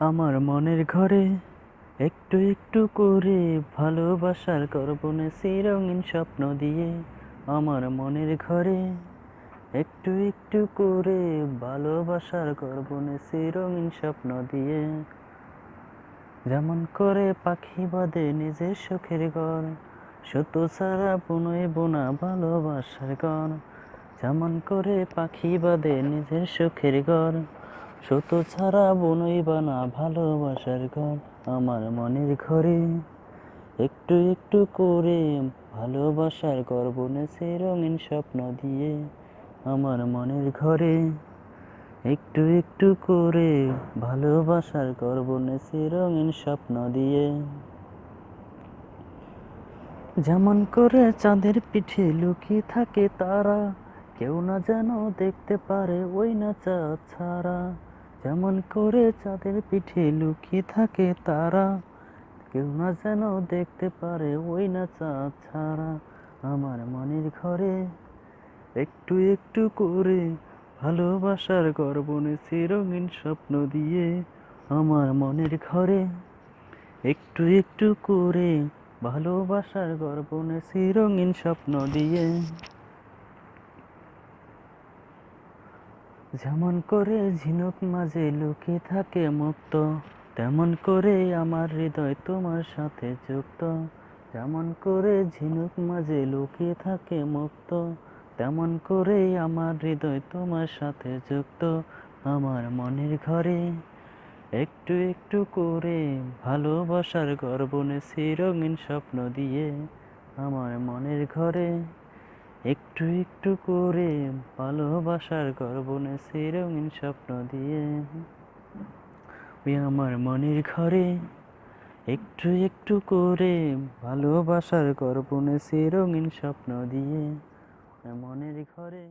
আমার মনের ঘরে একটু একটু করে ভালোবাসার গর্বনে সেই রঙিন স্বপ্ন দিয়ে আমার মনের ঘরে একটু একটু করে ভালোবাসার গর্বনে সেই রঙিন স্বপ্ন দিয়ে যেমন করে পাখি বাঁধে নিজের সুখের ঘর সত্য ছাড়া বুনই বোনা ভালোবাসার ঘর, যেমন করে পাখি বাঁধে নিজের সুখের ঘর। সত্য ছাড়া বুনই বানা ভালোবাসার ঘর আমার মনের ঘরে। একটু একটু করে ভালোবাসার ঘর বুনেছে রঙিন স্বপ্ন দিয়ে আমার মনের ঘরে। একটু একটু করে ভালোবাসার ঘর বুনেছে রঙিন স্বপ্ন দিয়ে। যেমন করে চাঁদের পিঠে লুকিয়ে থাকে তারা, কেউ না যেন দেখতে পারে ওই না চাঁদ ছাড়া। যেমন করে চাঁদের পিঠে লুকিয়ে থাকে তারা, কেউ না যেন দেখতে পারে ওই না চাঁদ ছাড়া আমার মনের ঘরে। একটু একটু করে ভালোবাসার গর্ব নেছি রঙিন স্বপ্ন দিয়ে আমার মনের ঘরে। একটু একটু করে ভালোবাসার গর্ব নেছি রঙিন স্বপ্ন দিয়ে। যেমন করে ঝিনুক মাঝে লুকিয়ে থাকে মুক্ত, তেমন করে আমার হৃদয় তোমার সাথে যুক্ত। যেমন করে ঝিনুক মাঝে লুকিয়ে থাকে মুক্ত, তেমন করে আমার হৃদয় তোমার সাথে যুক্ত। আমার মনের ঘরে একটু একটু করে ভালোবাসার গর্ব নেছি রঙিন স্বপ্ন দিয়ে, আমার মনের ঘরে একটু একটু করে ভালোবাসার গর্ব নেছি রঙিন স্বপ্ন দিয়ে। ওই আমার মনের ঘরে একটু একটু করে ভালোবাসার গর্ব নেছি রঙিন স্বপ্ন দিয়ে। মনের ঘরে